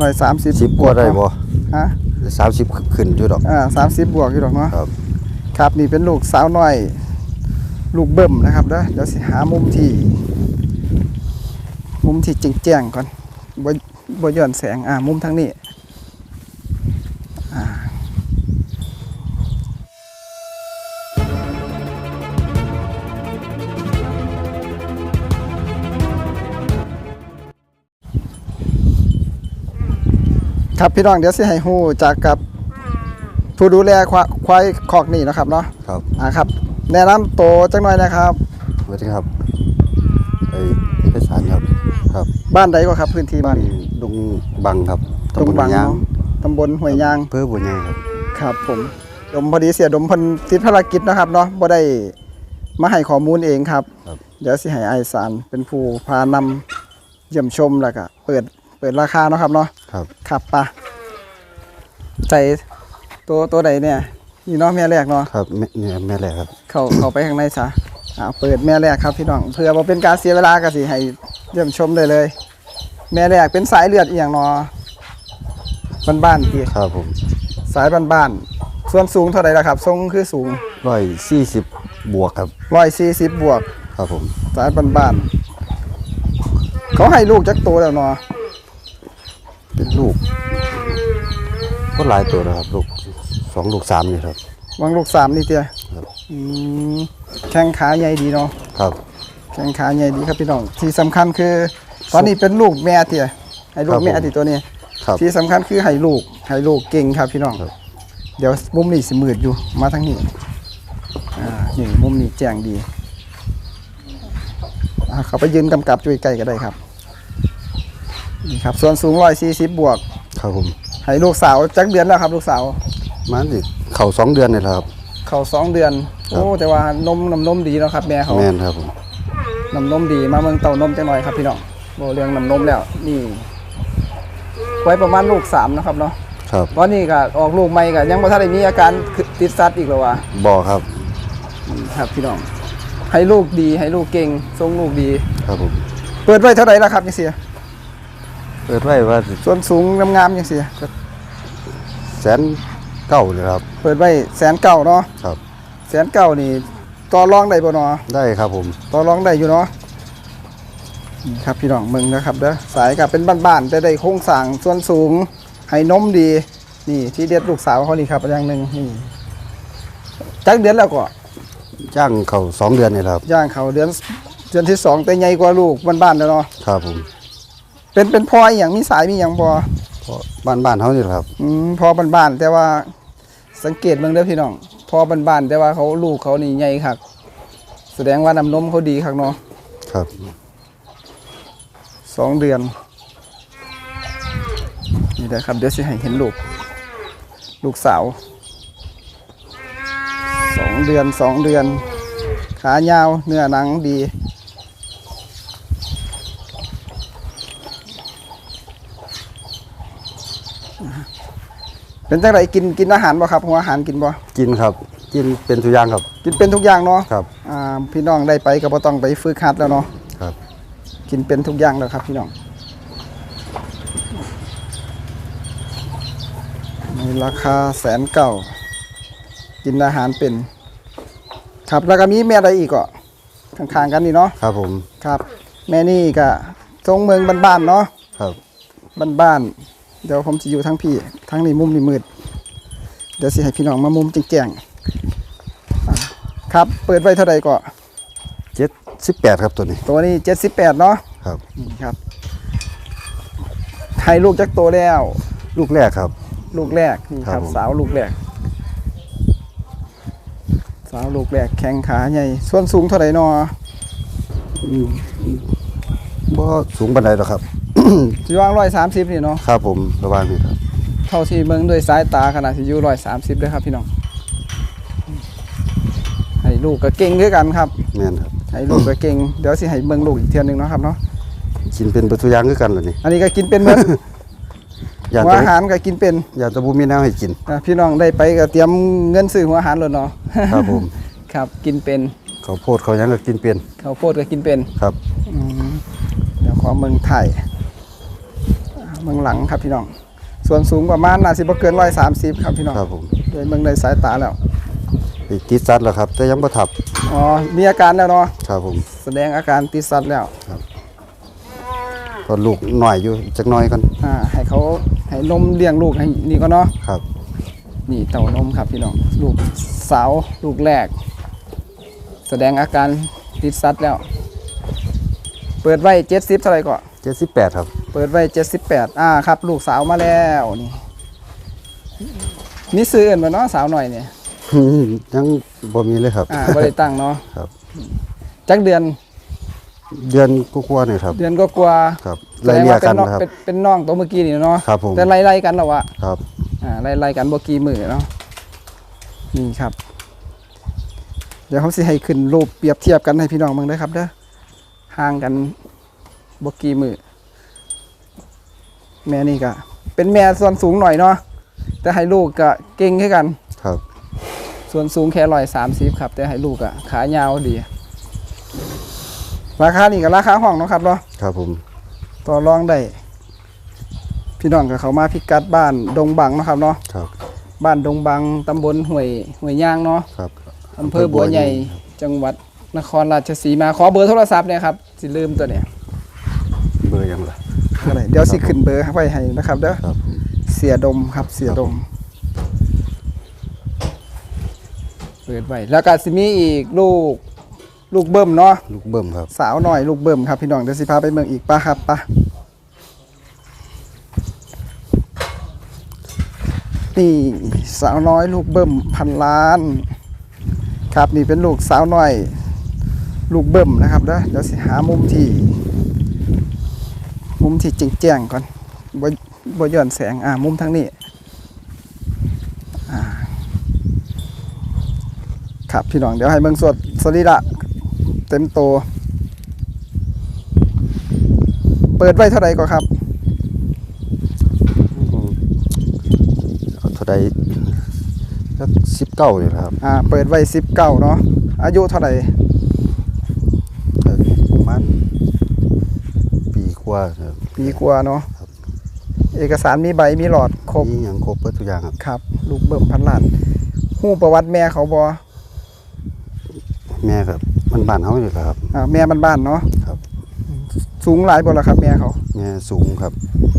ร้อยสามสิบสิบกว่าได้บ่ฮะสามสิบขึ้นอยู่ดอกอ่าสามสิบบวกอยู่หรอกเนาะครับครับนี่เป็นลูกสาวน้อย ลูกเบิ่มนะครับเด้อเดี๋ยวสิหามุมที่ มุมที่แจ้งๆก่อนบ่บ่ย้อนแสงอ่ามุมทางนี้ ครับพี่น้องเดี๋ยวสิให้ฮู้จากกับผู้ดูแลควาควายคอกนี่เนาะครับเนาะครับอ่าครับ แนะนำโตวจังหน่อยนะครับ สวัสดีครับไอ้เพชรสารครับ ครับบ้านใดก็ครับพื้นที่บ้านดงบังครับตรงบังยางเนาะตำบลห้วยยางเพื่อบุญใหญ่ครับครับผมดมพอดีเสียดมเพันติดภารกิจนะครับเนาะบ่ได้มาให้ข้อมูลเองครับ ครับ เดี๋ยวสิให้ไอายสารเป็นผู้พานำเยี่ยมชมแล้วก็เปิดเปิดราคาเนาะครับเนาะ ครับครับปะใจตัวตัวใดเนี่ยนี่เนาะแม่แรกเนาะครับแม่เนี่ยแม่แหละครับ เข้าเข้าไปข้างในซะอ่าเปิดแม่แรกครับพี่น้องเพื่อบ่เป็นการเสียเวลาก็สิให้เยี่ยมชมได้เลย แม่แรกเป็นสายเลือดอีหยังเนาะบ้านๆติครับผมสายบ้านๆส่วนสูงเท่าไหร่ล่ะครับทรงคือสูงร้อยสี่สิบบวกครับ140บวก ครับผม สายบ้านๆเขาให้ลูกจักโตแล้วเนาะ เป็นลูก ก็หลายตัวนะครับ ลูกสองลูกสามนี่ครับวางลูกสามนี่เตี้ยครับอืมแข้งขาใหญ่ดีเนาะครับแข้งขาใหญ่ดีครับพี่น้อง ที่สำคัญคือ ตอนนี้เป็นลูกแม่เตี้ยให้ลูกแม่ติตัวนี้ ครับ ที่สำคัญคือให้ลูกให้ลูกเก่งครับพี่น้อง ครับ เดี๋ยวมุมนี้สิมืดอยู่มาทางนี้อ่านี่มุมนี้แจ้งดีอ่าเขาไปยืนกำกับจุยใกล้ก็ได้ครับ นี่ครับส่วนสูงร้อยสี่สิบบวก ครับผมให้ลูกสาวจักเดือนแล้วครับ ลูกสาว มันสิเข่าสองเดือนนี่แหละครับ เขาสองเดือนครับโอ้แต่ว่านมน้ำนมดีเนาะครับแม่เขาแม่นครับผมน้ำนมดีมาเมืองเต่านมจังหน่อยครับพี่น้องโบเรื่องน้ำนมแล้วนี่ ไว้ประมาณลูกสามนะครับเนาะครับตอนนี้ก็ออกลูกใหม่ก็ยังบ่ทันได้มีอาการติดสัตว์อีกแล้ววะบ่อครับครับพี่น้องให้ลูกดีให้ลูกเก่งทรงลูกดี ครับผม เปิดไว้เท่าไหร่ล่ะครับยังเสีย เปิดไว้ว่าสิส่วนสูงงามๆยังเสียแสนเก้าเลยครับ เปิดไว้แสนเก้าเนาะครับแสนเก้านี่ต่อรองได้บ่เนาะได้ครับผมต่อรองได้อยู่เนาะนี่ครับพี่น้องเมืองนะครับเด้อสายกับเป็นบ้านๆแต่ได้โครงสร้างส่วนสูงให้นมดี นี่ที่เด็ดลูกสาวเขานี่ครับอย่างหนึ่งนี่จักเดือนแล้วก็จ้างเขาสองเดือนนี่แหละครับย่างเขาเดือนเดือนที่สองแต่ใหญ่กว่าลูกบ้านๆแล้วเนาะครับผม เป็นเป็นพ่ออหย่างมีสายมีอย่างพอเพราะบ้านบ้านๆเขานี่แหละครับ อืมพอบ้านๆแต่ว่าสังเกตเบิ่งเด้อพี่น้อง พอบ้านๆแต่ว่าเขาลูกเขานี่ใหญ่คักแสดงว่าน้ำนมเขาดีคักเนาะครับ สองเดือน นี่นะครับ เดี๋ยวสิให้เห็นลูก ลูกสาวสองเดือนสองเดือน ขายาวเนื้อหนังดี เป็นจังไรกินกินอาหารบ่ครับหัวอาหารกินบ่กินครับ กินเป็นทุกอย่างครับ กินเป็นทุกอย่างเนาะครับอ่าพี่น้องได้ไปก็บ่ต้องไปฝึกหัดแล้วเนาะครับ กินเป็นทุกอย่างแล้วครับพี่น้องในราคาแสนเก้ากินอาหารเป็น ครับแล้วก็มีแม่อะไรอีกอะข้างๆกันนี่เนาะครับผมครับ แม่นี่ก็ทรงเมืองบ้านๆเนาะครับบ้านๆ เดี๋ยวผมจะอยู่ทั้งพี่ทั้งนี้มุมนี่มืด เดี๋ยวสิให้พี่น้องมามุมแจ้งๆอะครับเปิดไว้เท่าใดก็เจ็ดสิบแปดครับตัวนี้ ตัวนี้78เนาะครับนี่ครับให้ลูกจักโตแล้ว ลูกแรกครับ ลูกแรกนี่คครัรับบผมสาวลูกแรก สาวลูกแรกแข้งขาใหญ่ส่วนสูงเท่าไหร่นอบ่สูงบันไดหรอกครับ สิว่างร้อยสามสิบนี่เนาะครับผมระหว่างนี้ครับเท่าที่เบิ่งด้วยสายตาขนาดที่อยู่ร้อยสามสิบเลยครับพี่น้องให้ลูกก็เก่งด้วยกันครับแม่นครับให้ลูกก็เก่งเดี๋ยวสิให้เบิ่งลูกอีกเทียนหนึ่งเนาะครับเนาะกินเป็นเป็นทุกอย่างคือกันเลยนี่อันนี้ก็กินเป็นเหมือนอยากหัวจะอาหารก็กินเป็นอยากจะบุมีแนวให้กิน อะพี่น้องได้ไปก็เตรียมเงินซื้อหัวอาหารเลยเนาะครับผม ครับกินเป็นเขาวโพดเขาหยังก็กินเป็นข้าวโพดก็กินเป็น ครับ อืมเดี๋ยวขอเมืองไทยอ่า เมืองหลังครับพี่น้อง ส่วนสูงประมาณน่าสิบ่เกินร้อยสามสิบครับพี่น้องครับผมโดยเมืองในสายตาแล้วไปติดซัดแล้วครับ แต่ยังบ่ทับอ๋อมีอาการแล้วเนาะครับผมแสดงอาการติดสัตว์แล้วก็ลูกหน่อยอยู่จักหน่อยก่อนอ่าให้เขาให้นมเลี้ยงลูกให้นี่ก็เนาะครับ นี่เต่านมครับพี่น้องลูกสาวลูกแรก แสดงอาการติดสัตว์แล้ว เปิดไว้เจ็ดสิบเท่าไหร่ก็78ครับ เปิดไว้เจ็ดสิบแปดอ่าครับ ลูกสาวมาแล้วนี่มีซื้ออื่นมาเนาะสาวหน่อยเนี่ยยังบ่มีเลยครับอ่าบ่ได้ตั้งเนาะครับจักเดือน เดือนกว่าๆนี่ครับ เดือนก็กลัวาครับแสไล่ดงเลี่ยว่าเป็กันนน้องครับเป็นเป็นน้องตัวเมื่อกี้นี่เนาะครับผมแต่ไล่ๆกันแล้ววะครับอ่าไล่ๆกันบ่กี่มือเนาะนี่ครับ เดี๋ยวเขาสิให้ขึ้นรูปเปรียบเทียบกันให้พี่น้องเบิ่งได้อครับเด้อ ห่างกันบ่กี่มือแม่นี่ก็เป็นแม่ส่วนสูงหน่อยเนาะแต่ให้ลูกก็เก่งขึ้นกัน ครับ ส่วนสูงแค่ร้อยสามสิบครับ แต่ให้ลูกอะขายาวดี ราคานี่ก็ราคาห้องเนาะครับเนาะครับผม ต่อรองได้พี่น้องกับเขามาพิกัดบ้านดงบังเนาะครับเนาะครับ บ้านดงบังตำบลห้วยห้วยย่างเนาะครับอำเภอบัวใหญ่จังหวัด นครราชสีมาขอเบอร์โทรศัพท์เนี่ยครับสิลืมตัวเนี่ยเบอร์ยังล่ะ อะไรเดี๋ยวสิขึ้นเบอร์ไว้ให้นะครับเด้อครับผมเสียดมครับเสียดม เปิดไว้แล้วก็สิมีอีกลูกลูกเบิ่มเนาะ ลูกเบิ่มครับ สาวหน่อยลูกเบิ่มครับพี่น้องเดี๋ยวสิพาไปเมืองอีกป้าครับป้านี่สาวน้อยลูกเบิ่มพันล้าน ครับนี่เป็นลูกสาวน้อย ลูกเบิ่มนะครับเด้อเดี๋ยวสิหามุมที่ มุมที่แจ้งๆก่อนบ่บ่ย้อนแสงอ่ามุมทางนี้อ่าครับพี่น้องเดี๋ยวให้เบิ่งสดสรีระเต็มโตวเปิดไว้เท่าไหร่ก็ครับอืมเอาเท่าใดสัก19นี่ครับ อ่า เปิดไว้สิบเก้าเนาะ อายุเท่าไหร่ เออประมาณปีก ว่าครับปีกว่าเนาะเอกสารมีใบมีหลอดครบมีหยังครบเบิดทุกอย่างครับครับ ลูกเบิ่มพันล้านหู้ประวัติแม่เขาบอแม่ครับมันบ้านเฮานี่แหละครับอ่าแม่บ้านๆเนาะครับ สูงหลายบ่ล่ะครับ แม่เขา แม่สูงครับ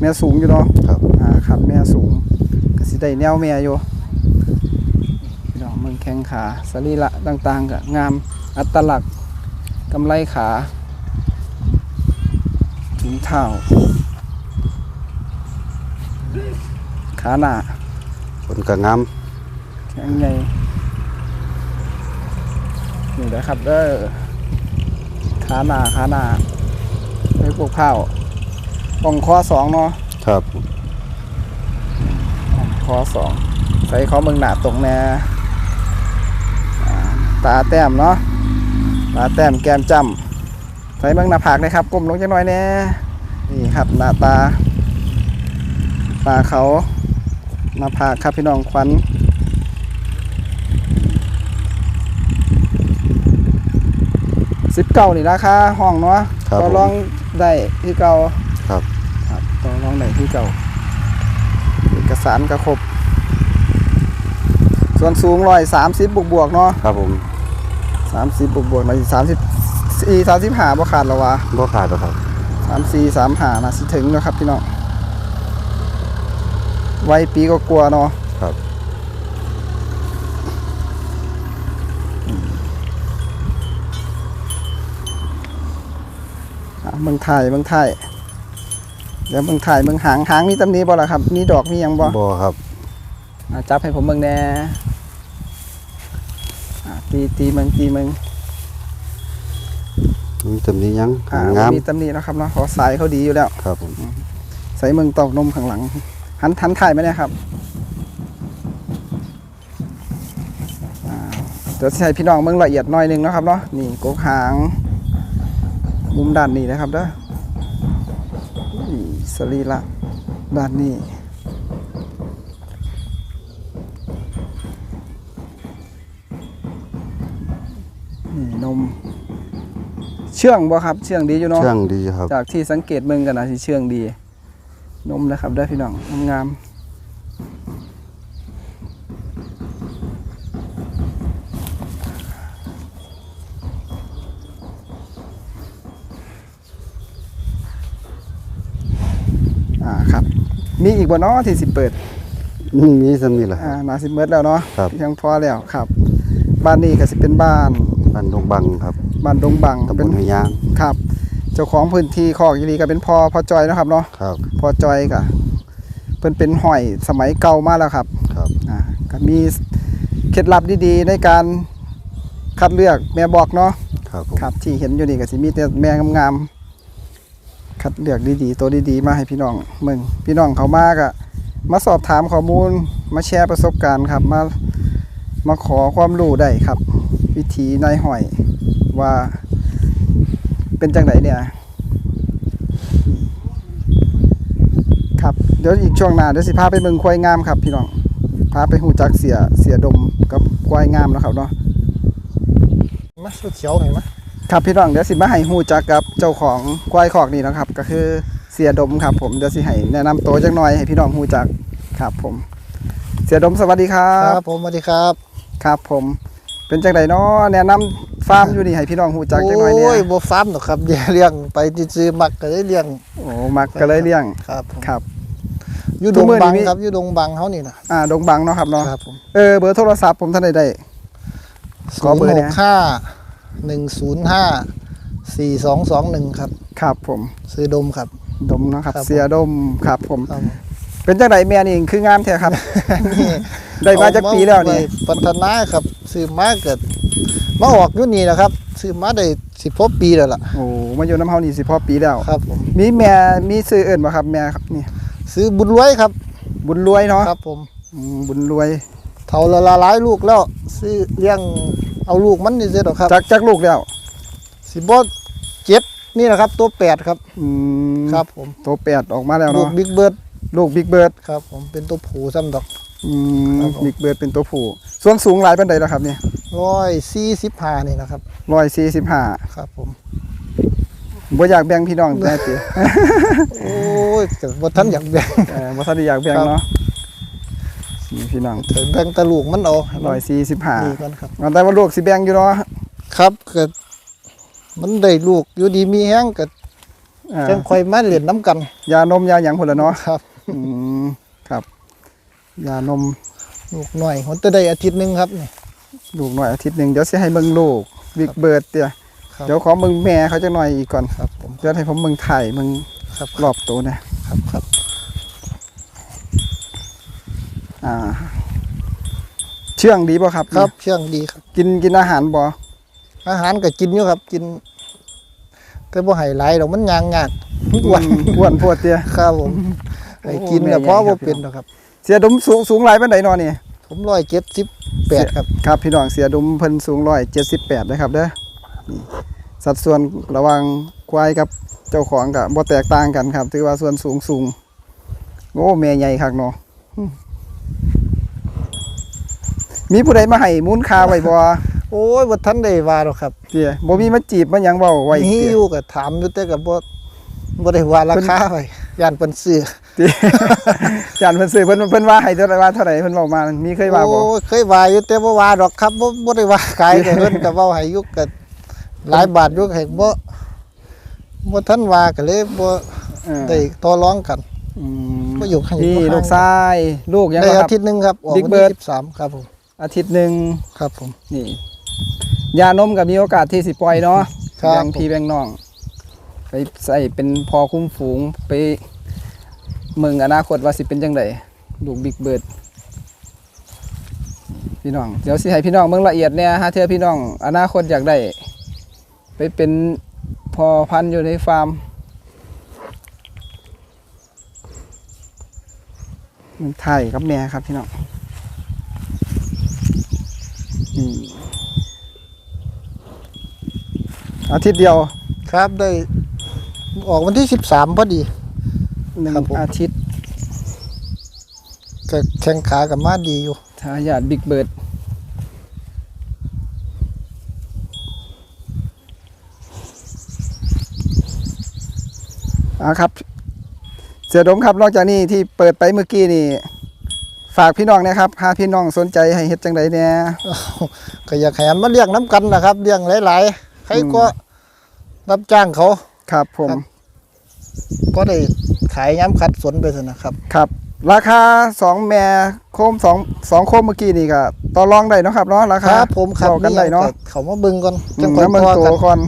แม่สูงอยู่เนาะครับอ่าครับ แม่สูงก็สิได้แนวแม่อยู่พี่น้องเมืองแข้งขาสรีระต่างๆก็งามอัตลักษณ์กำไลขา ถุงเท้าขาหน้าคนก็งามแข็งใหญ่นี่นะครับเด้อขาหน้าขาหน้าไปปลูกข้าวป่องคอสองเนาะครับป่องคอสองใส่เขาเมืองหนาตรงแน่อ่าตาแต้มเนาะตาแต้มแก้มจ้ำ ใส่เมืองหน้าผากนะครับก้มลงจังน้อยแน่นี่ครับหน้าตาตาเขาหน้าผากครับพี่น้องควันสิบเก้านี่ราคาห้องเนาะครับต่อผมรองได้ที่เก่าครับครับต่อรองได้ที่เก่าเอกสารก็ครบส่วนสูงร้อยสามสิบบวกบวกๆเนาะครับผมสามสิบบวกบวกๆมาสามสิบ สี่สามสิบห้าบ่ขาดแล้ววะบ่ขาดหรอกครับสามสี่สามห้านะสิถึงแล้วครับพี่น้องไว้ปีก็กลัวาๆเนาะครับอะเมืองไทยเมืองไทยเดี๋ยวเมืองไทยเมืองหางหางมีตำหนี้บ่ล่ะครับ มีดอกมีหยังบ่บ่ครับอะจับให้ผมเมืองแน่อะตีตีเมืองตีเมือง มีตำหนี้ยังอ่างามมีตำหนินะครับเนาะขอสายเขาดีอยู่แล้วครับผมใส่เมืองตอกนมข้างหลัง หันทันถ่ายไหมเนี่ยครับอ่าเดี๋ยวสิให้พี่น้องเมืองละเอียดหน่อยหนึงนะครับเนาะนี่กกหาง มุมด้านนี้นะครับเด้อนี่สรีระด้านนี้ นี่นมเชื่องบ่ครับ เชื่องดีอยู่เนาะเชื่องดีครับ จากที่สังเกตเมืองกันนะที่เชื่องดี นมนะครับได้อพี่น้องงามๆอ่าครับ มีอีกบ่เนาะที่สิเปิดอืมมีสันนี่แหละอ่านาสิเมิดแล้วเนาะครับยังพอแล้วครับ บ้านนี้ก็สิเป็นบ้านบ้านดงบังครับ บ้านดงบังตำบเป็นลหอยยางครับ เจ้าของพื้นที่คอกอีหลีก็เป็นพ่อพ่อจอยเนาะครับเนาะครับ พ่อจอยก็เพิ่นเป็นห้อยสมัยเก่ามาแล้วครับครับอ่าก็มีเคล็ดลับดีๆในการคัดเลือกแม่บอกเนาะครับผมครับ ที่เห็นอยู่นี่ก็สิมีแต่แม่งามๆคัดเลือกดีๆ ตัวดีๆ มาให้พี่น้องเมืองพี่น้องเขามาก็มาสอบถามข้อมูลมาแชร์ประสบการณ์ครับมามาขอความรู้ได้ครับ วิธีนายห้อย ว่า เป็นจังไหนเนี่ยครับเดี๋ยวอีกช่วงหน้าเดี๋ยวสิพาไปเมืองควายงามครับ พี่น้องพาไปหูจักเสียเสียดมกับควายงามเนาะครับเนาะมาสุดเขียวเห็นไหมครับพี่น้องเดี๋ยวสิมาให้หูจักกับเจ้าของควายคอกนี่นะครับ ก็คือเสียดมครับ ผมเดี๋ยวสิให้แนะนำตัวจักหน่อยให้พี่น้องหูจักครับ ผม เสียดมสวัสดีครัครับบผมสวัสดีครับ ครับผม เป็นจังไดเนาะแนะนำฟาร์มอยู่นี่ให้พี่น้องหูจักจักหน่อยเนี่ยโอ้ยบ่ฟาร์มหรอกครับอย่าเลี้ยงไปซื้อๆมักก็ได้เลี้ยงโอ้มักก็เลยเลี้ยงครับผมครับอยู่ทุดกงมื้อนี้บังมีครับอยู่ดงบังเขานี่นะอ่าดงบังเนาะครับเนาะครับผมเออเบอร์โทรศัพท์ผมท่านใดได้ขอเบอร์เนี่ยห้าหนึ่งศูนย์ห้าสี่สองสองหนึ่งครับ ครับผมซื้อดมครับดมเนาะครับครับผมเสียดมครับผมครับเป็นจังไดแม่นี่คืองามแท้ครับ ได้มาจากปีแล้วนี่เอามาไพัฒนาครับ ซื้อมาเกิดมาออกอยู่นี่นะครับ ซื้อมาได้สิบพปีแล้วล่ะ โอ้มาอยู่น้ำเฮานี่สิพอปีแล้วครับผมมีแม่มีซื้อเอิ้นบ่ครับแม่ครับนี่ ซื้อบุญรวยครับ บุญรวยเนาะครับผมอืมบุญรวยเท่าละละหลายลูกแล้ว ซื้อเลี้ยงเอาลูกมันนี่เสียหรอกครับ จักจักลูกแล้วสิบเจ็ดนี่นะครับ ตัวแปดครับอืมครับผมตัวแปดออกมาแล้วลูกเนาะบิ๊กเบิร์ดลูกบิ๊กเบิร์ด ครับผมเป็นตัวผูซ้ำดอก อืมครับผม บิ๊กเบิร์ดเป็นตัวผู้ ส่วนสูงหลายปานใดแล้วครับเนี่ยร้อยสี่สิบห้านี่นะครับ145ครับผมบ่อยากแบ่งพี่น้องแต่ติโอ้ยแต่บ่ทันอยากแบ่งเออบ่ทันได้อยากแบ่งครับเนาะนี่พี่น้องแต่แบ่งแตะลูกมันเอาให้มันดี145กันครับเอาแต่ว่าลูกสิแบ่งอยู่เนาะครับเกิดมันได้ลูกอยู่ดีมีแห้งเกิดเออจังค่อยมาเล่นน้ำกัน ยานมยาหยังพุ่นละเนาะครับอืมครับ ยานม ลูกหน่อยมันจะได้อาทิตย์หนึงครับนี่ ลูกหน่อยอาทิตย์หนึ่งเดี๋ยวสิให้เบิ่งลูกบิ๊กเบิร์ดเตียครับ เดี๋ยวขอเบิ่งแม่เขาจะหน่อยอีกก่อนครับผมเดี๋ยวให้ผมเบิ่งถ่ายเบิ่งครับรอบตัวนะครับครับอ่า เชื่องดีป่ะครับครับเชื่องดีครับ กินกินอาหารบ่อาหารก็กินอยู่ครับกิน แต่บ่ให้หลายดอกมันยางงากอ้วนอืมอ้วนโพดเตีย ครับผมให้กินโอ้แต่แม่เพราะใหญ่ครัว่าบเป็นหรอกครับ เสียดุมสูงสูงหลายปานใดเนอนี่ผมร้อยเจ็ดสิบแปดครับครับพี่น้องเสียดุมเพิ่นสูง178นะครับเด้อนี่สัดส่วนระหว่างควายกับเจ้าของก็บ่แตกต่างกันครับ ถือว่าส่วนสูงสูงโอ้แม่ใหญ่คักเนาะอืมมีผู้ใดมาให้มูลค่าไว้บ่โอ้ยบ่ทันได้ว่าหรอกครับเตี้ยบ่มีมาจีบมาหยังเว้าไว้มีเตี้ยอยู่ก็ถามอยู่แต่ก็บ่บ่ได้ว่าราคาไว้ย่านเพิ่นซื้อเตี้ย จานเพิ่นซื้อเพิ่นเพิ่นว่าให้เท่าไหร่ว่าเท่าไหร่เพิ่นบอกมามีเคยว่าบ่โอ้ยเคยว่าอยู่แต่บ่ว่าดอกครับบ่บ่ได้ว่าขายแต่เพิ่นก็เว้าให้อยู่ก็หลายบาทอยู่ให้บ่บ่ทันว่าก็เลยบ่เออได้ต่อรองกันอืมบ่อยู่ข้างนี่บ่ข้างลูกชายลูกยังได้บ่คอารับทิตย์หนึงครับออก Big วัน Bird ที่13ครับผมอาทิตย์หนึงครับผมนี่ยานมก็มีโอกาสที่สิปล่อยเนาะครับแบ่งพี่แบ่งน้องไปใส่เป็นพอคุ้มฝูงไป เมืองอนาคตว่าสิเป็นจังไดลูกบิ๊กเบิร์ดพี่น้องเดี๋ยวสิให้พี่น้องเบิ่งละเอียดเนี่ยฮะเทื่อพี่น้องอนาคตอยากได้ไปเป็นพอพันอยู่ในฟาร์มมันไทยกับแม่ครับพี่น้องอาทิตย์เดียวครับได้ออกวันที่13พอดี หนึ่งครับผม อาทิตย์ก็แข้งขากับมาดีอยู่ ทายาทบิ๊กเบิร์ดอ่าครับเสเสียดมครับนอกจากนี้ที่เปิดไปเมื่อกี้นี่ ฝากพี่น้องนะครับพาพี่น้องสนใจให้เฮ็ดจังไดเนี่ย ก็อยากให้มันมาเลี้ยงน้ำกันนะครับเลี้ยงหลายๆ ใครก็รับจ้างเขา ครับผมครับก็ได้ ขายย้ำคัดสนไปเถอะนะครับ ครับ ราคาสองแม่โคมสองสองโคมเมื่อกี้นี่ก็ต่อรองได้เนาะครับเนาะราคคารับผมครับเว้ากันได้เนาะแต่เขามาเบิ่งก่อนอืจังมค่อยแล้วมันพอโตกันก่อน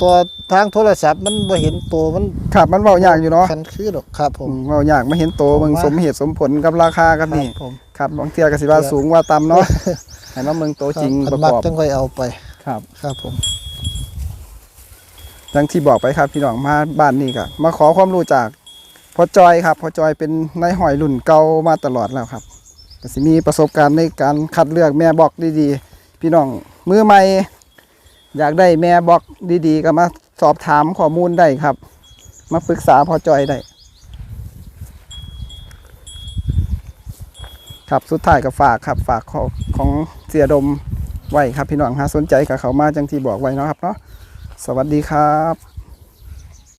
ตัวทางโทรศัพท์มันบ่เห็นตัวมันครับมันเว้ายากอยู่เนาะคันคือดอกครับผมอืมเว้ายากไม่เห็นโตมึงผมว่าสมเหตุสมผลกับราคากับครับนี่ผม ครับบางเทียก็สิว่าสูงว่าต่ำเนาะให้มาเมืองโตจริงคปบระมักกอบจังค่อยเอาไป ครับ ครับผมดังที่บอกไปครับพี่น้องมาบ้านนี้ก็มาขอความรู้จาก พอจอยครับพอจอยเป็นนายหอยรุ่นเก่ามาตลอดแล้วครับก็สิมีประสบการณ์ในการคัดเลือกแม่บอกดีๆ พี่น้องมือใหม่ อยากได้แม่บอกดีๆ ก็มาสอบถามข้อมูลได้ครับ มาปรึกษาพอจอยได้ครับสุดท้ายก็ฝากครับฝากของของเสียดมไว้ครับพี่น้องหาสนใจกับเขามาจังที่บอกไว้นะครับเนาะสวัสดีครับ